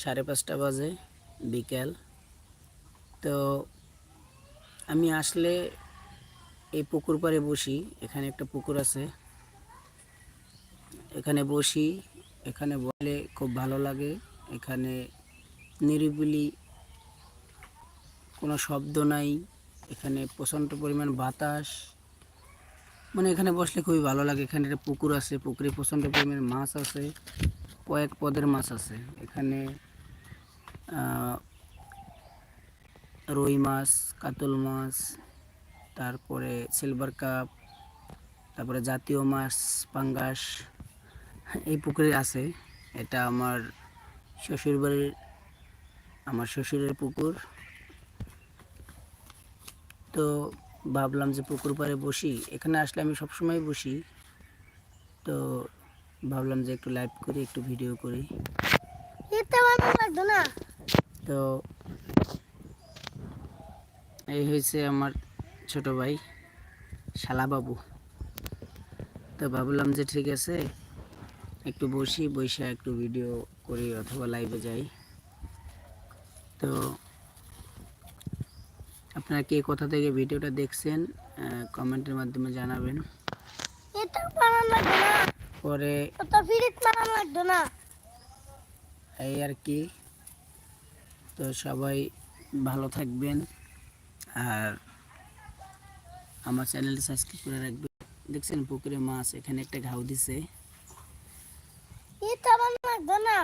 সাড়ে পাঁচটা বাজে, বিকেল। তো আমি আসলে এই পুকুর পাড়ে বসি, এখানে একটা পুকুর আছে। এখানে বসি, এখানে বলে খুব ভালো লাগে। এখানে নিরিবিলি কোনো শব্দ নাই, এখানে প্রচণ্ড পরিমাণ বাতাস। মানে এখানে বসলে খুবই ভালো লাগে। এখানে একটা পুকুর আছে, পুকুরে প্রচণ্ড পরিমাণ মাছ আছে, কয়েক পদের মাছ আছে। এখানে রুই মাছ, কাতল মাছ, তারপরে সিলভার কাপ তারপরে জাতীয় মাছ, পাঙ্গাস, এই পুকুরে আছে। এটা আমার শ্বশুরবাড়ির, আমার শ্বশুরের পুকুর। তো ভাবলাম যে পুকুর পাড়ে বসি। এখানে আসলে আমি সবসময় বসি। তো ভাবলাম যে একটু লাইভ করি, একটু ভিডিও করি। না। তো এই হয়েছে আমার ছোট ভাই শালাবাবু। তো ভাবলাম যে ঠিক আছে একটু বসি বসে একটু ভিডিও করি অথবা লাইভে যাই। তো আপনারা কে কোথা থেকে ভিডিওটা দেখছেন কমেন্টের মাধ্যমে জানাবেন। পরে এই আর কি। তো সবাই ভালো থাকবেন আর আমার চ্যানেলটি সাবস্ক্রাইব করে রাখবেন। দেখছেন পুকুরে মাছ, এখানে একটা ঘাউ দিছে এটা ভালো লাগতো না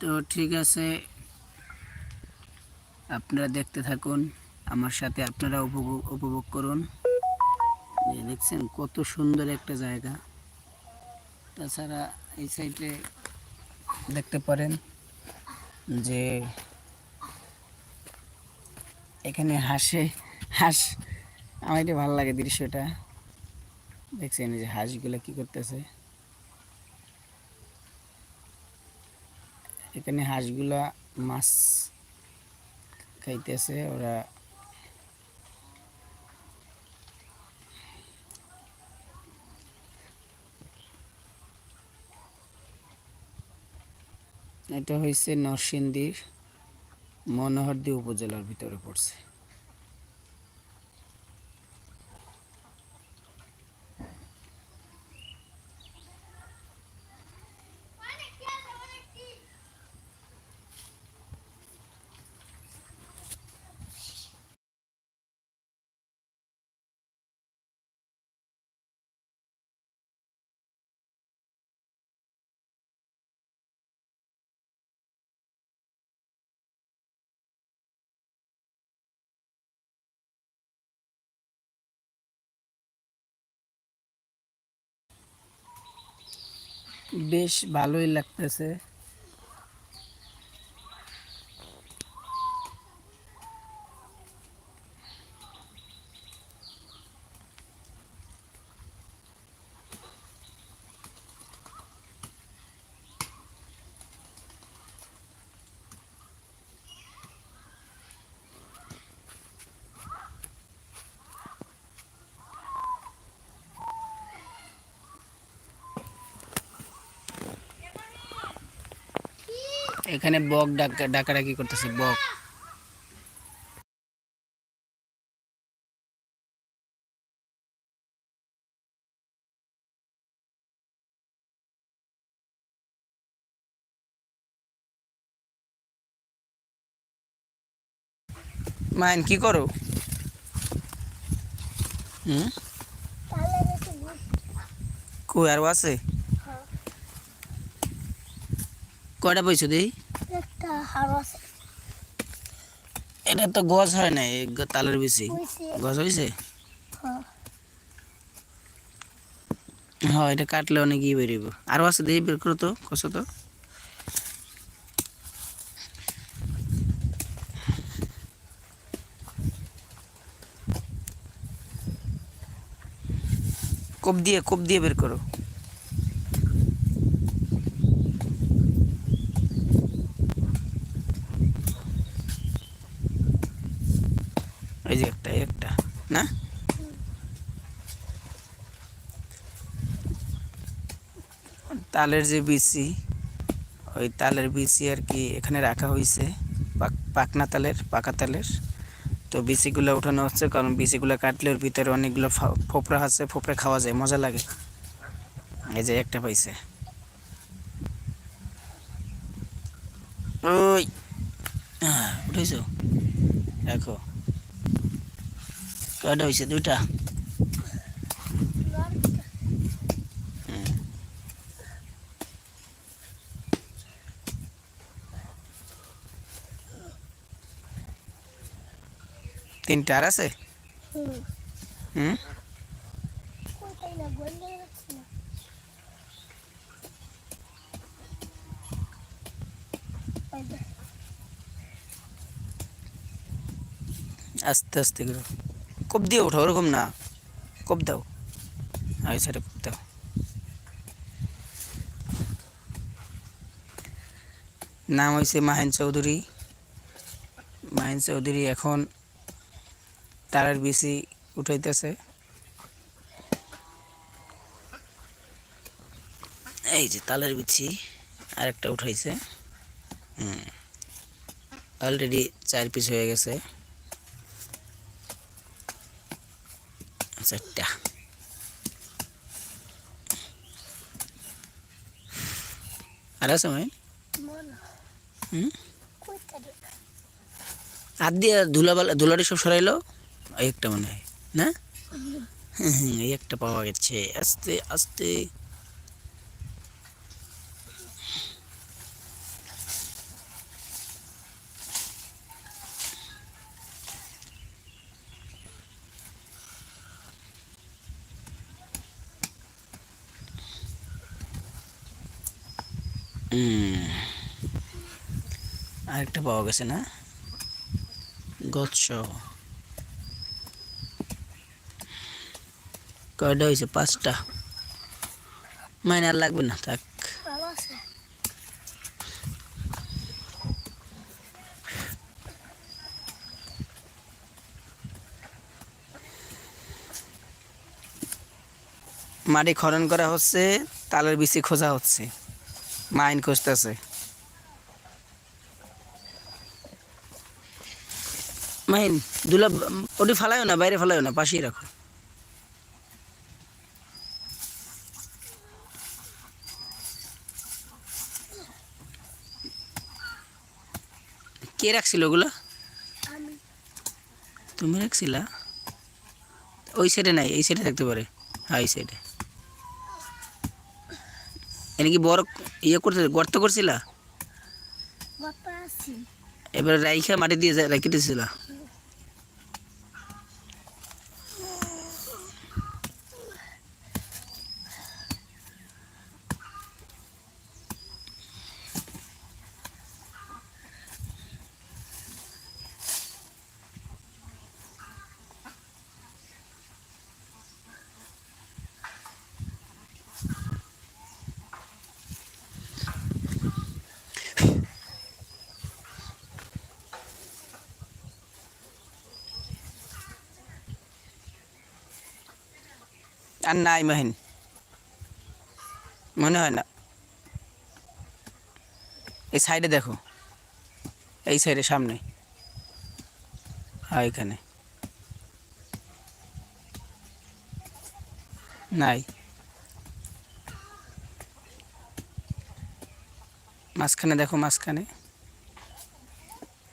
তো ঠিক আছে। আপনারা দেখতে থাকুন, আমার সাথে আপনারা উপভোগ উপভোগ করুন। দেখছেন কত সুন্দর একটা জায়গা। তাছাড়া এই সাইডে দেখতে পারেন যে এখানে হাঁসে, হাঁস, আমার এটা ভালো লাগে দৃশ্যটা। দেখছেন যে হাঁসগুলো কি করতেছে। এখানে হাঁসগুলা মাছ খাইতেছে ওরা এটা হয়েছে নরসিংদীর মনোহরদী উপজেলার ভিতরে পড়ছে। বেশ ভালোই লাগতেছে। এখানে বক ডাকা ডাকাডাকি করতেছে বক। মাইন কি করো? হুম? কই আরও আছে? কয়টা পয়সা দেই? এটা তো গছ হয় না এই গ- তালের বেশি। গছ হয়েছে হ্যাঁ। হ্যাঁ এটা কাটলে অনেক ই বেরিব। আরও আছে দেই বের করো তো কষো তো। কোপ দিয়ে কোপ দিয়ে বের করো এই যে একটা এই একটা না তালের যে বিচি, ওই তালের বিচি আর কি এখানে রাখা হয়েছে পাক- পাকনা তালের, পাকা তালের। তো বিচিগুলো উঠানো হচ্ছে, কারণ বিচিগুলো কাটলে ওর ভিতরে অনেকগুলো ফা- ফোপরা আছে ফোপরা খাওয়া যায়, মজা লাগে। এই যে একটা পাইছে। ওই, উঠেছো? দেখো কয়টা হয়েছে দুইটা। তিনটা আর আছে? হুম? আস্তে আস্তে করে। কোপ দিয়ে ওঠো ওরকম না। কোপ দাও। আর সাইডে কোপ দাও। নাম হয়েছে মাহেন চৌধুরী। মাহেন চৌধুরী এখন তারার বিসি উঠাইতেছে। এই যে তালের বিচি আরেকটা উঠাইছে। হুম। অলরেডি চার পিস হয়ে গেছে। চারটা। আর আছে হয়। হুম? আর দিয়ে ধুলাবালা ধুলাটি সব সরাইলো? এই একটা মনে হয় না? হুম, এই একটা পাওয়া গেছে। আস্তে আস্তে। আরেকটা পাওয়া গেছে না? গচ্ছ কয়টা হয়েছে পাঁচটা। মাইনে আর লাগবে না থাক। মাটি খনন করা হচ্ছে তালের বিচি খোঁজা হচ্ছে। মাইন খুঁজতেছে। মাইন দুলা ওটি ফালাইও না বাইরে ফালাইও না পাশেই রাখো। কে রাখছিল ওগুলো? তুমি রাখছিলা? ওই সাইডে নাই এই সাইডে থাকতে পারে। হ্যাঁ এই সাইডে এনে কি বড় ইয়ে করতে গর্ত করছিলা? এবার রাইখা মাটি দিয়ে রেখে দিয়েছিলা আর নাই মাহিন মনে হয় না। এই সাইডে দেখো। এই সাইডে সামনে। হ্যাঁ এখানে। নাই। মাঝখানে দেখো, মাঝখানে।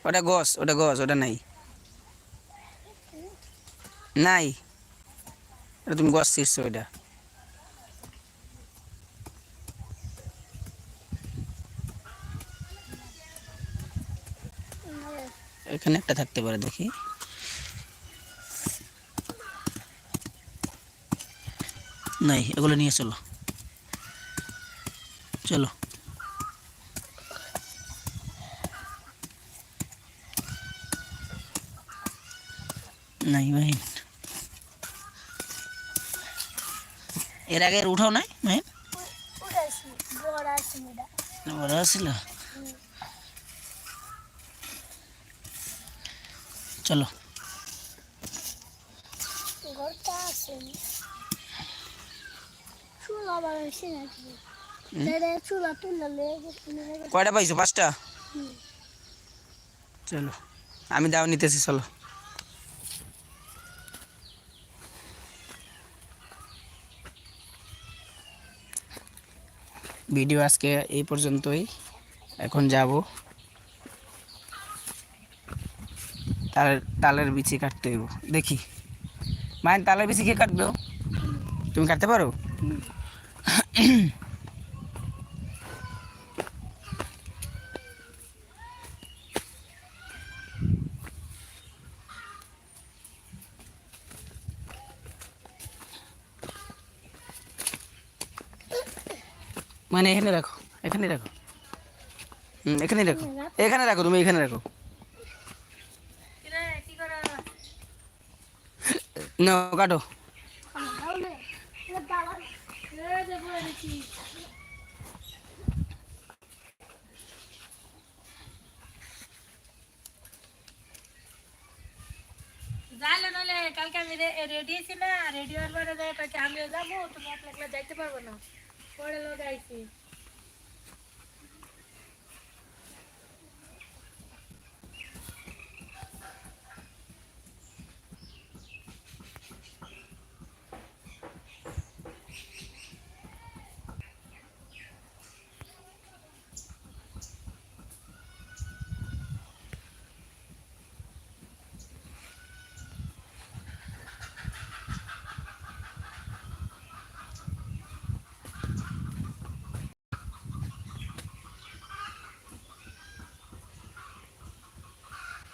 ওটা গছ ওটা গছ, ওটা নাই। নাই। এটা তুমি গছ ছিঁড়ছো ওইটা এখানে একটা থাকতে পারে, দেখি। নাই, এগুলো নিয়ে চলো। চলো। নাই ভাই। এর আগে উঠাও নাই উঠেছি বড় আছে। ছিল চলো কয়টা পাইছো? পাঁচটা? চলো। আমি দাও নিতেছি চলো। ভিডিও আজকে এই পর্যন্তই। এখন যাব। তার তালের বিচি কাটতে হইব। দেখি। মায়ের তালের বিচি কে কাটবে? তুমি কাটতে পারো? মানে এখানে রাখো এখানে রাখো। হুম, এখানে রাখো। এখানে রাখো, তুমি এখানে রাখো। না কাটো। যাইলে নলে কালকে আমি রেডি আছি না, রেডি হওয়ার পরে যাই আমিও যাব, তুমি একলা যাইতে পারব না। পরে লগাইছি